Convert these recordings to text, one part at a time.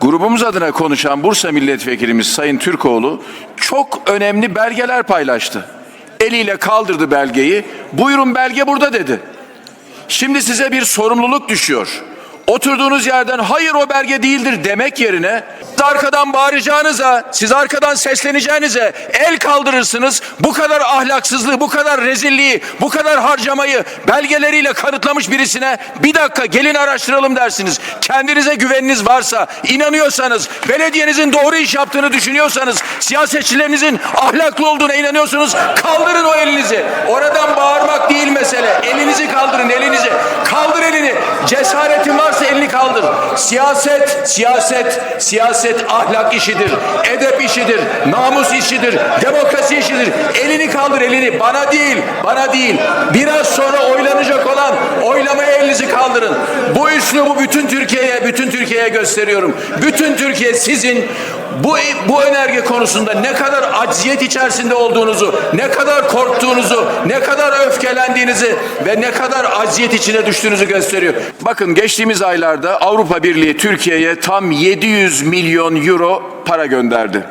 Grubumuz adına konuşan Bursa Milletvekilimiz Sayın Türkoğlu çok önemli belgeler paylaştı. Eliyle kaldırdı belgeyi. Buyurun belge burada dedi. Şimdi size bir sorumluluk düşüyor. Oturduğunuz yerden hayır o belge değildir demek yerine siz arkadan bağıracağınıza, siz arkadan sesleneceğinize el kaldırırsınız. Bu kadar ahlaksızlığı, bu kadar rezilliği, bu kadar harcamayı belgeleriyle kanıtlamış birisine bir dakika gelin araştıralım dersiniz. Kendinize güveniniz varsa, inanıyorsanız, belediyenizin doğru iş yaptığını düşünüyorsanız, siyasetçilerinizin ahlaklı olduğuna inanıyorsunuz, kaldırın o elinizi. Oradan bağırmak değil mesele. Elinizi kaldırın, elinizi. Kaldır elini. Cesaretin varsa elini kaldır. Siyaset, siyaset, siyaset ahlak işidir. Edep işidir. Namus işidir. Demokrasi işidir. Elini kaldır elini. Bana değil, bana değil. Biraz sonra oylanacak olan oylamaya elinizi kaldırın. Bu üslubu bütün Türkiye'ye, bütün Türkiye'ye gösteriyorum. Bütün Türkiye sizin bu bu önerge konusunda ne kadar acziyet içerisinde olduğunuzu, ne kadar korktuğunuzu, ne kadar öfkelendiğinizi ve ne kadar acziyet içine düştüğünüzü gösteriyor. Bakın geçtiğimiz aylarda Avrupa Birliği Türkiye'ye tam 700 milyon euro para gönderdi.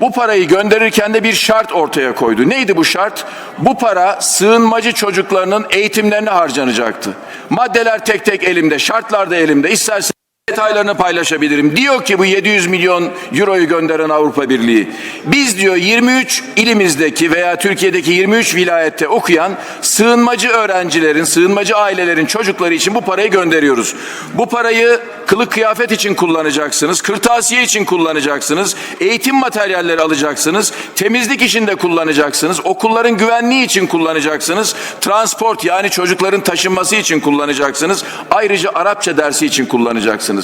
Bu parayı gönderirken de bir şart ortaya koydu. Neydi bu şart? Bu para sığınmacı çocuklarının eğitimlerine harcanacaktı. Maddeler tek tek elimde, şartlar da elimde. İstersen detaylarını paylaşabilirim. Diyor ki bu 700 milyon euroyu gönderen Avrupa Birliği. Biz diyor 23 ilimizdeki veya Türkiye'deki 23 vilayette okuyan sığınmacı öğrencilerin, sığınmacı ailelerin çocukları için bu parayı gönderiyoruz. Bu parayı kılık kıyafet için kullanacaksınız, kırtasiye için kullanacaksınız, eğitim materyalleri alacaksınız, temizlik işinde kullanacaksınız, okulların güvenliği için kullanacaksınız, transport yani çocukların taşınması için kullanacaksınız, ayrıca Arapça dersi için kullanacaksınız.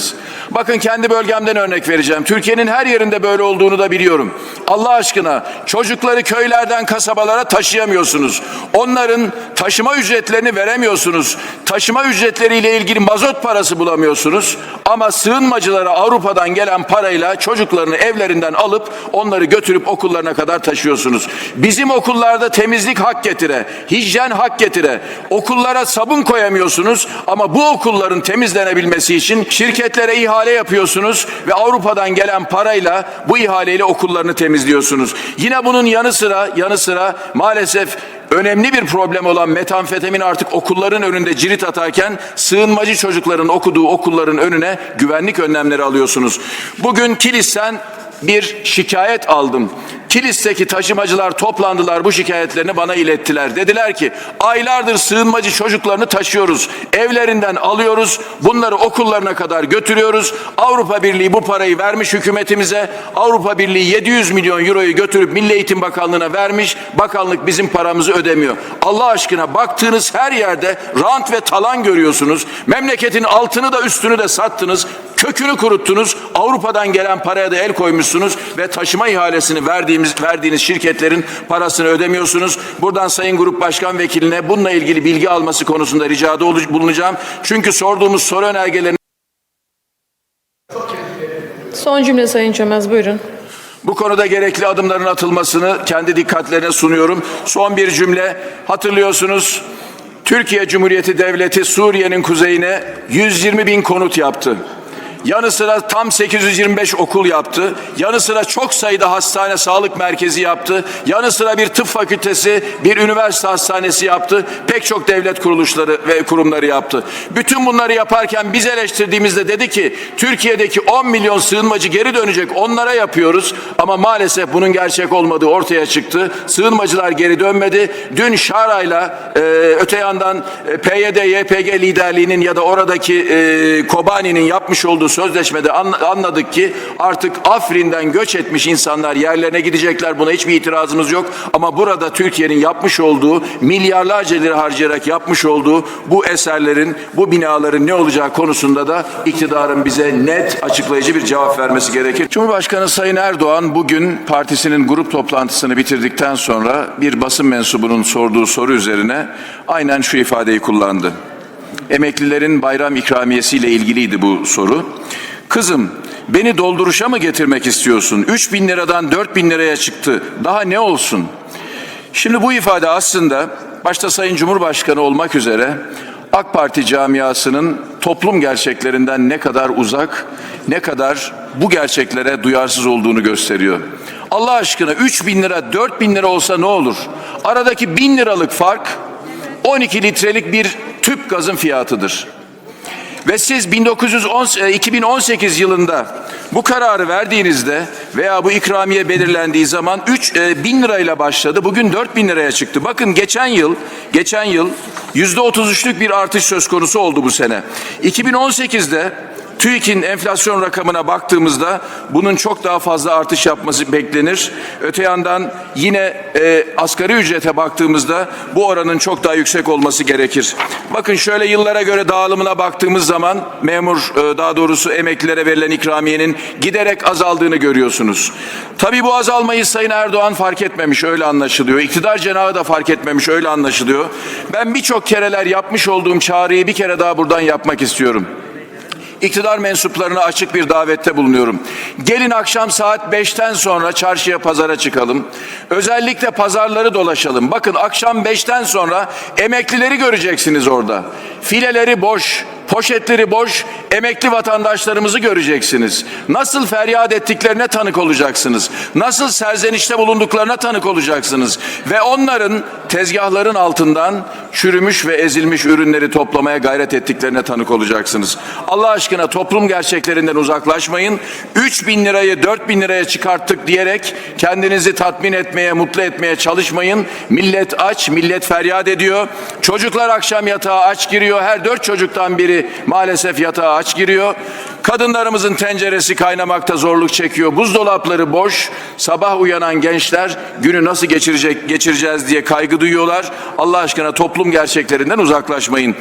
Bakın kendi bölgemden örnek vereceğim. Türkiye'nin her yerinde böyle olduğunu da biliyorum. Allah aşkına çocukları köylerden kasabalara taşıyamıyorsunuz. Onların taşıma ücretlerini veremiyorsunuz. Taşıma ücretleriyle ilgili mazot parası bulamıyorsunuz. Ama sığınmacılara Avrupa'dan gelen parayla çocuklarını evlerinden alıp onları götürüp okullarına kadar taşıyorsunuz. Bizim okullarda temizlik hak getire, hijyen hak getire. Okullara sabun koyamıyorsunuz ama bu okulların temizlenebilmesi için şirketlere ihale yapıyorsunuz ve Avrupa'dan gelen parayla bu ihaleyle okullarını temizliyorsunuz. Yine bunun yanı sıra yanı sıra maalesef önemli bir problem olan metamfetamin artık okulların önünde cirit atarken sığınmacı çocukların okuduğu okulların önüne güvenlik önlemleri alıyorsunuz. Bugün Kilis'ten bir şikayet aldım. Kilis'teki taşımacılar toplandılar bu şikayetlerini bana ilettiler. Dediler ki aylardır sığınmacı çocuklarını taşıyoruz. Evlerinden alıyoruz. Bunları okullarına kadar götürüyoruz. Avrupa Birliği bu parayı vermiş hükümetimize. Avrupa Birliği 700 milyon euroyu götürüp Milli Eğitim Bakanlığı'na vermiş. Bakanlık bizim paramızı ödemiyor. Allah aşkına baktığınız her yerde rant ve talan görüyorsunuz. Memleketin altını da üstünü de sattınız. Kökünü kuruttunuz. Avrupa'dan gelen paraya da el koymuşsunuz ve taşıma ihalesini verdiğimiz verdiğiniz şirketlerin parasını ödemiyorsunuz. Buradan Sayın Grup Başkan Vekiline bununla ilgili bilgi alması konusunda ricada bulunacağım. Çünkü sorduğumuz soru önergelerinin Son cümle Sayın Çömez buyurun. Bu konuda gerekli adımların atılmasını kendi dikkatlerine sunuyorum. Son bir cümle hatırlıyorsunuz. Türkiye Cumhuriyeti Devleti Suriye'nin kuzeyine 120 bin konut yaptı. Yanı sıra tam 825 okul yaptı. Yanı sıra çok sayıda hastane, sağlık merkezi yaptı. Yanı sıra bir tıp fakültesi, bir üniversite hastanesi yaptı. Pek çok devlet kuruluşları ve kurumları yaptı. Bütün bunları yaparken biz eleştirdiğimizde dedi ki Türkiye'deki 10 milyon sığınmacı geri dönecek onlara yapıyoruz. Ama maalesef bunun gerçek olmadığı ortaya çıktı. Sığınmacılar geri dönmedi. Dün Şara'yla e, öte yandan e, PYD, YPG liderliğinin ya da oradaki e, Kobani'nin yapmış olduğu sözleşmede an- anladık ki artık Afrin'den göç etmiş insanlar yerlerine gidecekler. Buna hiçbir itirazımız yok. Ama burada Türkiye'nin yapmış olduğu milyarlarca lira harcayarak yapmış olduğu bu eserlerin, bu binaların ne olacağı konusunda da iktidarın bize net açıklayıcı bir cevap vermesi gerekir. Cumhurbaşkanı Sayın Erdoğan bugün partisinin grup toplantısını bitirdikten sonra bir basın mensubunun sorduğu soru üzerine aynen şu ifadeyi kullandı. Emeklilerin bayram ikramiyesiyle ilgiliydi bu soru. Kızım beni dolduruşa mı getirmek istiyorsun? 3 bin liradan 4 bin liraya çıktı. Daha ne olsun? Şimdi bu ifade aslında başta Sayın Cumhurbaşkanı olmak üzere AK Parti camiasının toplum gerçeklerinden ne kadar uzak, ne kadar bu gerçeklere duyarsız olduğunu gösteriyor. Allah aşkına 3 bin lira 4 bin lira olsa ne olur? Aradaki bin liralık fark 12 litrelik bir tüp gazın fiyatıdır. Ve siz 1910, e, 2018 yılında bu kararı verdiğinizde veya bu ikramiye belirlendiği zaman 3 e, bin lirayla başladı. Bugün 4 bin liraya çıktı. Bakın geçen yıl, geçen yıl yüzde 33'lük bir artış söz konusu oldu bu sene. 2018'de TÜİK'in enflasyon rakamına baktığımızda bunun çok daha fazla artış yapması beklenir. Öte yandan yine e, asgari ücrete baktığımızda bu oranın çok daha yüksek olması gerekir. Bakın şöyle yıllara göre dağılımına baktığımız zaman memur e, daha doğrusu emeklilere verilen ikramiyenin giderek azaldığını görüyorsunuz. Tabii bu azalmayı Sayın Erdoğan fark etmemiş öyle anlaşılıyor. İktidar cenahı da fark etmemiş öyle anlaşılıyor. Ben birçok kereler yapmış olduğum çağrıyı bir kere daha buradan yapmak istiyorum. İktidar mensuplarına açık bir davette bulunuyorum. Gelin akşam saat 5'ten sonra çarşıya pazara çıkalım. Özellikle pazarları dolaşalım. Bakın akşam 5'ten sonra emeklileri göreceksiniz orada. Fileleri boş, poşetleri boş, emekli vatandaşlarımızı göreceksiniz. Nasıl feryat ettiklerine tanık olacaksınız. Nasıl serzenişte bulunduklarına tanık olacaksınız. Ve onların tezgahların altından çürümüş ve ezilmiş ürünleri toplamaya gayret ettiklerine tanık olacaksınız. Allah aşkına toplum gerçeklerinden uzaklaşmayın. 3 bin lirayı 4 bin liraya çıkarttık diyerek kendinizi tatmin etmeye, mutlu etmeye çalışmayın. Millet aç, millet feryat ediyor. Çocuklar akşam yatağa aç giriyor. Her dört çocuktan biri maalesef yatağa aç giriyor. Kadınlarımızın tenceresi kaynamakta zorluk çekiyor. Buzdolapları boş. Sabah uyanan gençler günü nasıl geçirecek geçireceğiz diye kaygı duyuyorlar. Allah aşkına toplum gerçeklerinden uzaklaşmayın.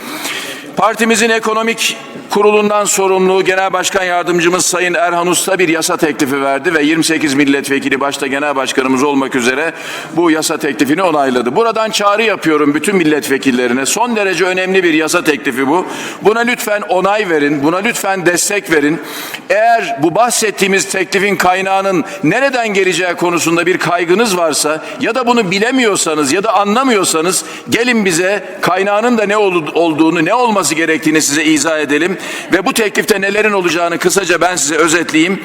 Partimizin ekonomik kurulundan sorumlu Genel Başkan Yardımcımız Sayın Erhan Usta bir yasa teklifi verdi ve 28 milletvekili başta Genel Başkanımız olmak üzere bu yasa teklifini onayladı. Buradan çağrı yapıyorum bütün milletvekillerine. Son derece önemli bir yasa teklifi bu. Buna lütfen onay verin, buna lütfen destek verin. Eğer bu bahsettiğimiz teklifin kaynağının nereden geleceği konusunda bir kaygınız varsa ya da bunu bilemiyorsanız ya da anlamıyorsanız gelin bize kaynağının da ne ol- olduğunu, ne olması gerektiğini size izah edelim ve bu teklifte nelerin olacağını kısaca ben size özetleyeyim.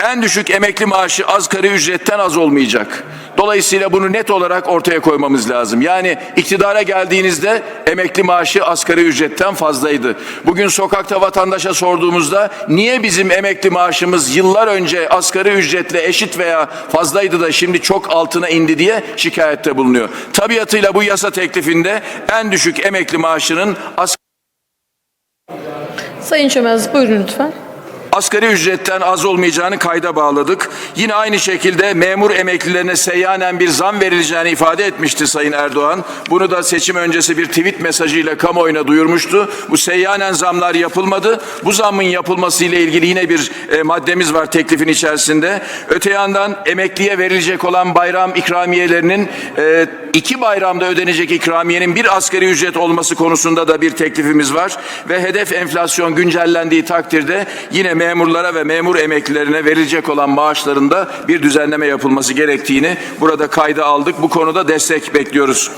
En düşük emekli maaşı asgari ücretten az olmayacak. Dolayısıyla bunu net olarak ortaya koymamız lazım. Yani iktidara geldiğinizde emekli maaşı asgari ücretten fazlaydı. Bugün sokakta vatandaşa sorduğumuzda niye bizim emekli maaşımız yıllar önce asgari ücretle eşit veya fazlaydı da şimdi çok altına indi diye şikayette bulunuyor. Tabiatıyla bu yasa teklifinde en düşük emekli maaşının asgari Sayın Çömez buyurun lütfen. Asgari ücretten az olmayacağını kayda bağladık. Yine aynı şekilde memur emeklilerine seyyanen bir zam verileceğini ifade etmişti Sayın Erdoğan. Bunu da seçim öncesi bir tweet mesajıyla kamuoyuna duyurmuştu. Bu seyyanen zamlar yapılmadı. Bu zammın yapılması ile ilgili yine bir e, maddemiz var teklifin içerisinde. Öte yandan emekliye verilecek olan bayram ikramiyelerinin e, iki bayramda ödenecek ikramiyenin bir asgari ücret olması konusunda da bir teklifimiz var. Ve hedef enflasyon güncellendiği takdirde yine memurlara ve memur emeklilerine verilecek olan maaşlarında bir düzenleme yapılması gerektiğini burada kayda aldık. Bu konuda destek bekliyoruz.